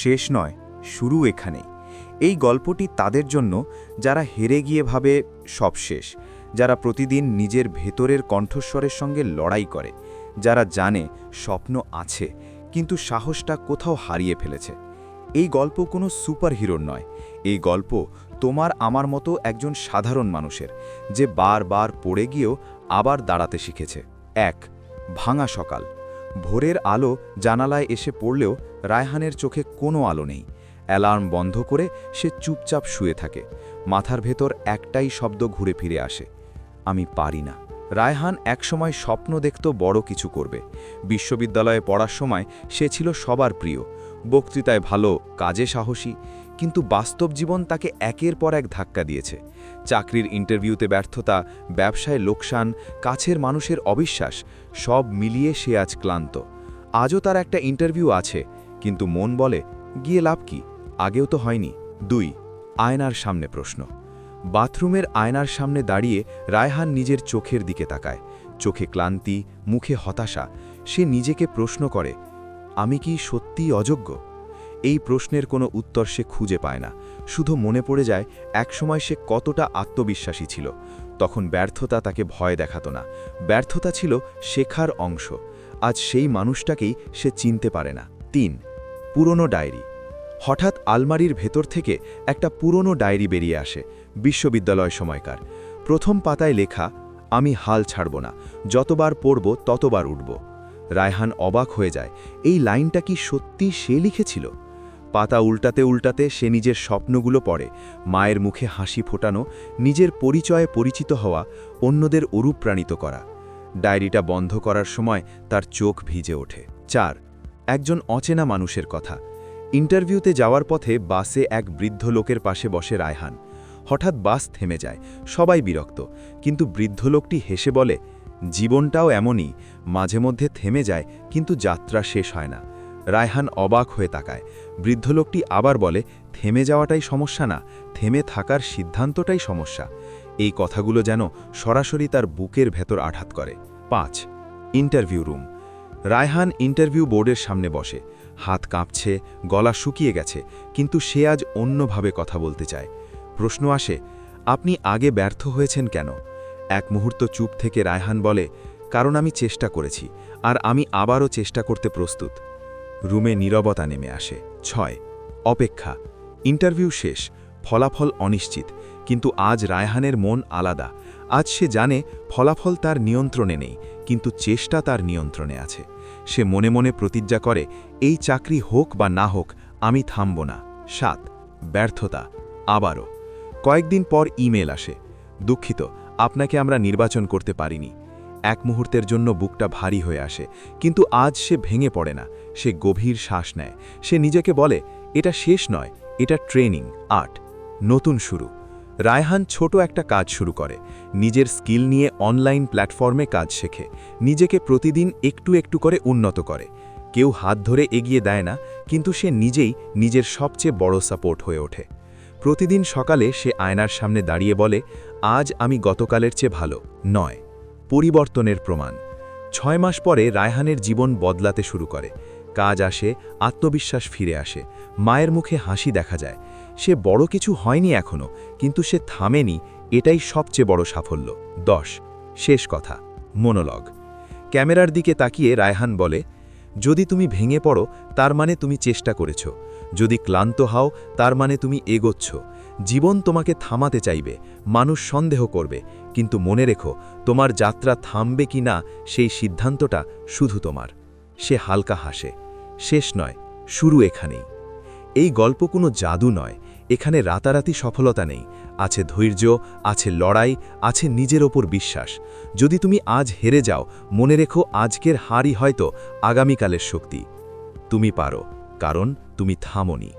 শেষ নয়, শুরু এখানেই এই গল্পটি তাদের জন্য যারা হেরে গিয়ে ভাবে সব শেষ, যারা প্রতিদিন নিজের ভেতরের কণ্ঠস্বরের সঙ্গে লড়াই করে, যারা জানে স্বপ্ন আছে, কিন্তু সাহসটা কোথাও হারিয়ে ফেলেছে। এই গল্প কোনো সুপারহিরোর নয়। এই গল্প তোমার আমার মতো একজন সাধারণ মানুষের, যে বারবার পড়ে গিয়েও আবার দাঁড়াতে শিখেছে। এক, ভাঙা সকাল। ভোরের আলো জানালায় এসে পড়লেও রায়হানের চোখে কোনো আলো নেই। অ্যালার্ম বন্ধ করে সে চুপচাপ শুয়ে থাকে। মাথার ভেতর একটাই শব্দ ঘুরে ফিরে আসে। আমি পারি না। রায়হান একসময় স্বপ্ন দেখত বড় কিছু করবে। বিশ্ববিদ্যালয়ে পড়ার সময় সে ছিল সবার প্রিয়। বক্তৃতায় ভালো, কাজে সাহসী, কিন্তু বাস্তব জীবন তাকে একের পর এক ধাক্কা দিয়েছে। চাকরির ইন্টারভিউতে ব্যর্থতা, ব্যবসায় লোকসান, কাছের মানুষের অবিশ্বাস, সব মিলিয়ে সে আজ ক্লান্ত। আজও তার একটা ইন্টারভিউ আছে। কিন্তু মন বলে, গিয়ে লাভ কি? আগেও তো হয়নি। দুই, আয়নার সামনে প্রশ্ন। বাথরুমের আয়নার সামনে দাঁড়িয়ে রায়হান নিজের চোখের দিকে তাকায়। চোখে ক্লান্তি, মুখে হতাশা। সে নিজেকে প্রশ্ন করে, আমি কি সত্যিই অযোগ্য? এই প্রশ্নের কোনো উত্তর সে খুঁজে পায় না। শুধু মনে পড়ে যায়, একসময় সে কতটা আত্মবিশ্বাসী ছিল। তখন ব্যর্থতা তাকে ভয় দেখাত না। ব্যর্থতা ছিল শেখার অংশ। আজ সেই মানুষটাকেই সে চিনতে পারে না। তিন পুরনো ডায়েরি। হঠাৎ আলমারির ভেতর থেকে একটা পুরনো ডায়েরি বেরিয়ে আসে, বিশ্ববিদ্যালয় সময়কার। প্রথম পাতায় লেখা, আমি হাল ছাড়ব না, যতবার পড়ব ততবার উঠব। রায়হান অবাক হয়ে যায়, এই লাইনটা কি সত্যি সে লিখেছিল? পাতা উল্টাতে উল্টাতে সে নিজের স্বপ্নগুলো পড়ে, মায়ের মুখে হাসি ফোটানো, নিজের পরিচয়ে পরিচিত হওয়া, অন্যদের অনুপ্রাণিত করা। ডায়েরিটা বন্ধ করার সময় তার চোখ ভিজে ওঠে। চার একজন অচেনা মানুষের কথা। ইন্টারভিউতে যাওয়ার পথে বাসে এক বৃদ্ধ লোকের পাশে বসে রায়হান। হঠাৎ বাস থেমে যায়, সবাই বিরক্ত, কিন্তু বৃদ্ধ লোকটি হেসে বলে, জীবনটাও এমনই, মাঝে মধ্যে থেমে যায়, কিন্তু যাত্রা শেষ হয় না। রায়হান অবাক হয়ে তাকায়। বৃদ্ধ লোকটি আবার বলে, থেমে যাওয়াটাই সমস্যা না, থেমে থাকার সিদ্ধান্তটাই সমস্যা। এই কথাগুলো যেন সরাসরি তার বুকের ভেতর আঘাত করে। পাঁচ, ইন্টারভিউ রুম। রায়হান ইন্টারভিউ বোর্ডের সামনে বসে। হাত কাঁপছে, গলা শুকিয়ে গেছে, কিন্তু সে আজ অন্যভাবে কথা বলতে চায়। প্রশ্ন আসে, আপনি আগে ব্যর্থ হয়েছেন কেন? এক মুহূর্ত চুপ থেকে রায়হান বলে, কারণ আমি চেষ্টা করেছি, আর আমি আবারও চেষ্টা করতে প্রস্তুত। রুমে নীরবতা নেমে আসে। ছয়, অপেক্ষা। ইন্টারভিউ শেষ ফলাফল অনিশ্চিত, কিন্তু আজ রায়হানের মন আলাদা। আজ সে জানে ফলাফল তার নিয়ন্ত্রণে নেই, কিন্তু চেষ্টা তার নিয়ন্ত্রণে আছে। সে মনে মনে প্রতিজ্ঞা করে, এই চাকরি হোক বা না হোক, আমি থামব না। সাত, ব্যর্থতা, আবারও। কয়েকদিন পর ইমেল আসে। দুঃখিত, আপনাকে আমরা নির্বাচন করতে পারিনি। এক মুহূর্তের জন্য বুকটা ভারী হয়ে আসে, কিন্তু আজ সে ভেঙে পড়ে না, সে গভীর শ্বাস নেয়। সে নিজেকে বলে, এটা শেষ নয়, এটা ট্রেনিং। আর্ট নতুন শুরু। রায়হান ছোট একটা কাজ শুরু করে। নিজের স্কিল নিয়ে অনলাইন প্ল্যাটফর্মে কাজ শেখে। নিজেকে প্রতিদিন একটু একটু করে উন্নত করে। কেউ হাত ধরে এগিয়ে দেয় না, কিন্তু সে নিজেই নিজের সবচেয়ে বড় সাপোর্ট হয়ে ওঠে। প্রতিদিন সকালে সে আয়নার সামনে দাঁড়িয়ে বলে, আজ আমি গতকালের চেয়ে ভালো। নয়। পরিবর্তনের প্রমাণ। ছয় মাস পরে রায়হানের জীবন বদলাতে শুরু করে। কাজ আসে, আত্মবিশ্বাস ফিরে আসে। মায়ের মুখে হাসি দেখা যায়। সে বড় কিছু হয়নি এখনও কিন্তু সে থামেনি, এটাই সবচেয়ে বড় সাফল্য। দশ, শেষ কথা, মনোলগ। ক্যামেরার দিকে তাকিয়ে রায়হান বলে, যদি তুমি ভেঙে পড়ো, তার মানে তুমি চেষ্টা করেছ। যদি ক্লান্ত হও, তার মানে তুমি এগোচ্ছ। জীবন তোমাকে থামাতে চাইবে, মানুষ সন্দেহ করবে, কিন্তু মনে রেখো, তোমার যাত্রা থামবে কি না, সেই সিদ্ধান্তটা শুধু তোমার। সে হালকা হাসে। শেষ নয়, শুরু এখানেই। এই গল্প কোনো জাদু নয় এখানে রাতারাতি সফলতা নেই। আছে ধৈর্য, আছে লড়াই, আছে নিজের ওপর বিশ্বাস। যদি তুমি আজ হেরে যাও, মনে রেখো আজকের হারই হয়তো আগামীকালের শক্তি। তুমি পারো, কারণ তুমি থামনি।